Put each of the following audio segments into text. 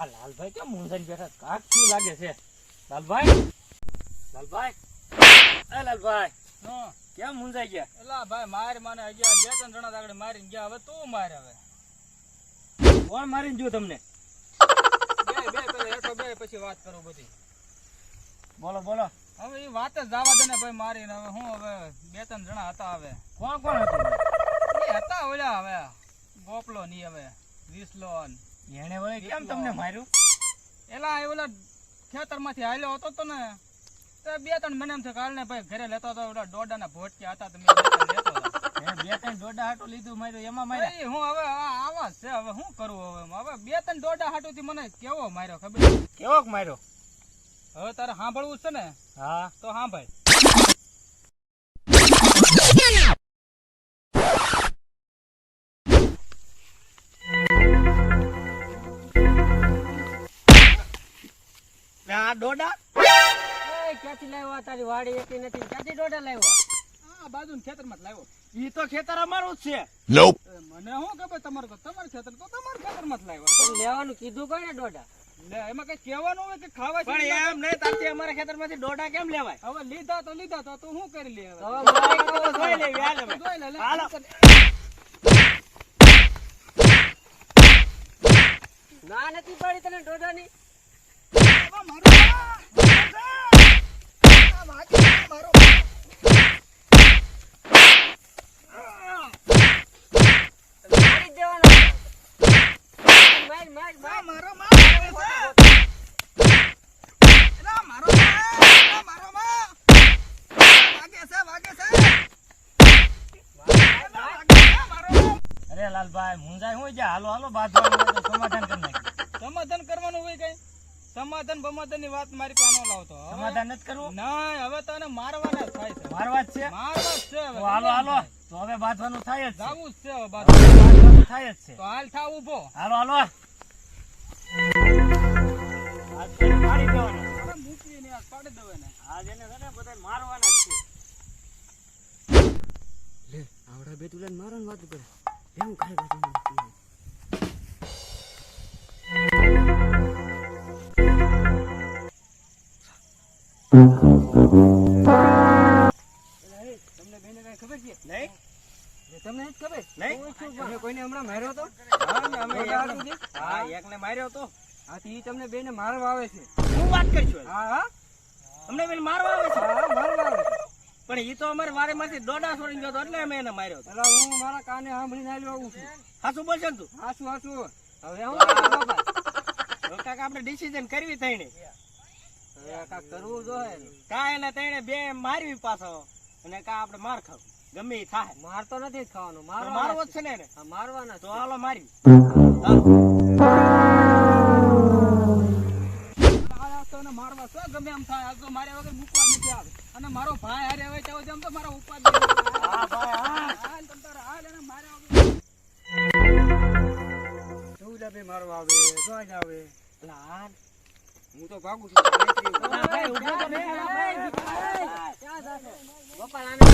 આ લાલભાઈ કેમ મૂંઝાઈને બેઠા કાક શું લાગે છે? લાલભાઈ? લાલભાઈ? એ લાલભાઈ નો. કેમ મૂંઝાઈ ગયા? એલા ભાઈ માર માને હજી બે ત્રણ જણા આગળ મારીને ગયા. હવે તું માર હવે. કોણ મારીને જો તમને? બે બે પેલા હેઠો બે પછી વાત કરું બધી. બોલો બોલો. હવે એ વાત જ જવા દે ને ભાઈ મારીને. હવે હું હવે બે ત્રણ જણા હતા હવે. કોણ કોણ હતું? એ હતા ઓલા હવે. ગોપલો ની હવે. વિસલો. એને વળી કેમ તમને માર્યું? એલા એ ઓલા ખેતરમાંથી હાલ્યો હતો તો ને તો બે ત્રણ મહિના એમ છે કાલ ને ભાઈ ઘરે લેતો હતો ઓલા ડોડાના ભોટક્યા હતા તમે બે ત્રણ લેતો બે ત્રણ દોડા હાટુ લીધું માર્યું એમાં માર્યા? હું હવે આવા છે હવે શું કરું હવે હવે બે ત્રણ દોડા હાટુથી મને કેવો માર્યો ખબર કેવો માર્યો? હવે તારે સાંભળવું છે ને? હા. તો સાંભળ. આ દોડા ક્યાંથી લાવ્યા તારી વાડી એકી નથી? ક્યાંથી દોડા લાવ્યા? આ બાજુ ખેતરમાં લાવ્યો. ઈ તો ખેતર અમારું જ છે. મને શું ખબર તમારે તમારું ખેતર તો તમારા ખેતરમાં જ લાવ્યો. લેવાનું કીધું કોને દોડા એમાં કઈ કહેવાનું હોય કે ખાવા પણ એમ નહીં તારથી અમારા ખેતરમાંથી દોડા કેમ લેવાય? હવે લીધા તો લીધા તો તું શું કરી લે જોઈ. જોઈ. હાલો. ના નથી પડી તને દોડાની અરે લાલભાઈ મુંજાય હું જા હાલો હાલો બાદ સમાધાન કરી નાખી સમાધાન કરવાનું હોય કઈ? સમાધાન બમાધાનની વાત મારી પાસે ન લાવતો. સમાધાન જ કરવું? ના હવે તો મારવાના જ થાય છે. મારવા જ છે? મારવા જ છે હવે હાલો હાલો. તો હવે બાંધવાનું થાય જ જાવું જ છે હવે બાંધવાનું. થાય જ છે. તો હાલ થા ઊભો હાલો હાલો. પાડી દેવાનો. અરે મૂકવી ને પાડી દો એને આજ એને છે ને બધાય મારવાના જ છે. લે આવડા બે તુલા મારવાની વાત કરે. એમ ખાઈ પાછું નહીં એ તો પણ અમારે વારે માંથી દોડા છોડી ગયો તો એટલે અમે એને માર્યો હતો એટલે હું મારા કાને સાંભળીને આવ્યો આવું છું સાસુ બોલશે તું હાસુ હાસુ હવે હું કાકા ડિસિઝન કરવી કાંઈક કરવું જોઈએ ને. કા બે મારવી પાછો. અને કા આપણે માર ખાવ. ગમે થાય. માર તો નથી ખાવાનું મારો મારવો જ છે. ને મારવાના તો હાલો મારી તો મારવા તો ગમે એમ થાય? આ તો માર્યા વગર મૂકવા નથી આવે. અને મારો ભાઈ હારે હવે ચાલો જેમ તો મારા ઉપાધિ હા ભાઈ હા. હાલ તમ તારે હાલ એને માર્યા વગર. ચૌદા બે મારવા આવે? તો જ લાલ હું તો ભાગું છું ભાઈ, ઊભો તો નહીં. ક્યાં જાશો? ગોપાલ આને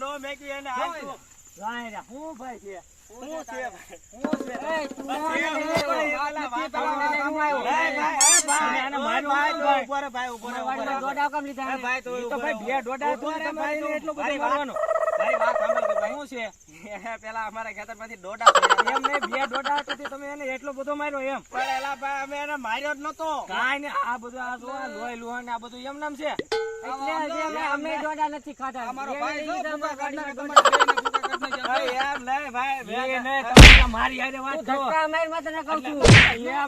નો મેકી એને આવ તું. લાય હું ભાઈ છે હું છે? એ, તું બસ ના એ લેવો. પેલા વાત. હું આવ્યો. ભાઈ, ભાઈ, એ ભાઈ, આને માર્યો ભાઈ, હાથ ભાઈ. ઊભો રહે, ભાઈ. વાડીમાં દોઢ આવ કેમ લીધા? ભાઈ, તું તો ભાઈ બે રહે, તો ભાઈ, તું. એટલું બધું મારી કરવાનું. મારી વાત. શું છે? પેલા અમારા ખેતરમાંથી દોડા એમ નહીં બે આવ તમે એને એટલો બધો માર્યો એમ. પણ એલા ભાઈ, અમે એને માર્યો જ નતો. કાંઈ ને આ બધું આ જો લોહી લુહાણ ને આ બધું એમ નામ છે. એટલે અમે અમે નથી ખાધા. અમારો ભાઈ જો કાઢનાર, ગાડીમાં તમારા ભાઈ, એમ નહીં, ભાઈ, એ નહીં, તમે મારી હારે વાત કરો. ધક્કા મારમાં તને કહું છું એમ નહીં. ધક્કા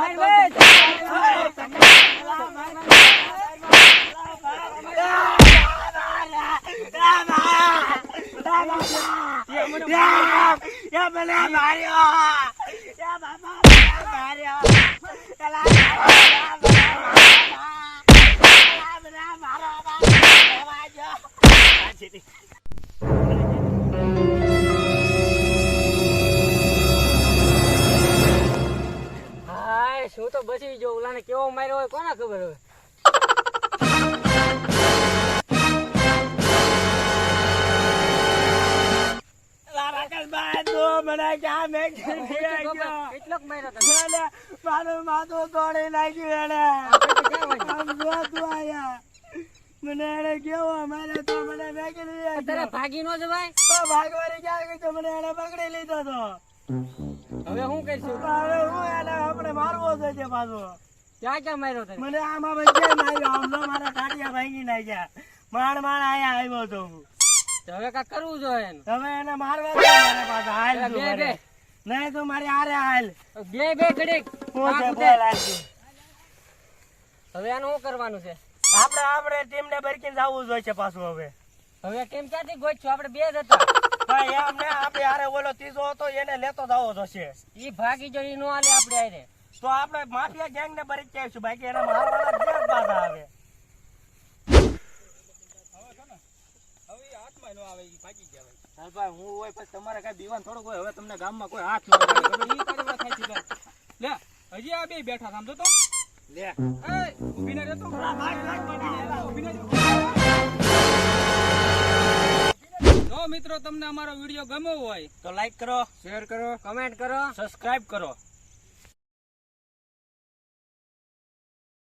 માર, ભાઈ, ધક્કા માર. એ મને માર્યો. માર્યો. શું તો બચી ગયો ઓલાને કેવો માર્યો હોય કોને ખબર હોય મને ક્યાં મેકી કેટલોક માર્યો મારું માથું તોડી નાખ્યું એને આ પેટે ક્યાં વાગ્યું? આમ જો તું આયા. મને એને કેવો મારે તો મને મેકી દીધો ભાગી નો જવાય તો ભાગવાની ક્યાં ગઈ તો મને એને પકડી લીધો તો. હવે હું કહીશું હવે હું એને આપણે મારવો છે પાછો. ક્યાં ક્યાં માર્યો તને? મને આમાં ભાઈ માર્યો. આમ જો મારા ટાટિયા ભાંગી નાખ્યા. માણ માણ આયા આવ્યો તો હું. તો હવે કા કરવું જોઈએ એનું. હવે એને મારવા દે મારે પાછા હાલ બે બે. નહીં તું મારી હારે હાલ. બે બે ઘડીક. છે. હવે આનું શું કરવાનું છે? આપણે આપણે ટીમ ને બરકીને જવું જોઈએ છે પાછું હવે. હવે કેમ ક્યાંથી ગોઠશું આપણે બે જ હતા. ભાઈ એમ ને આપણે આરે ઓલો ત્રીજો હતો એને લેતો જવો જોશે. ઈ ભાગી જો ઈ નો આલે આપણે આરે તો આપણે માફિયા ગેંગ ને બરી જ બાકી એને મારવાના જ પાછા આવે. લાલભાઈ હું હોય પછી તમારે કઈ દીવાન થોડુંક હોય હવે તમને ગામમાં કોઈ હાથ ન લગાડે. ખબર ઈ તારી વાત સાચી છે. લે હજી આ બે બેઠા જો તો લે. એય, ઊભી ના રહેતો. ઊભી ના જો મિત્રો તમને અમારો વીડિયો ગમ્યો હોય તો લાઈક કરો શેર કરો કમેન્ટ કરો સબસ્ક્રાઇબ કરો.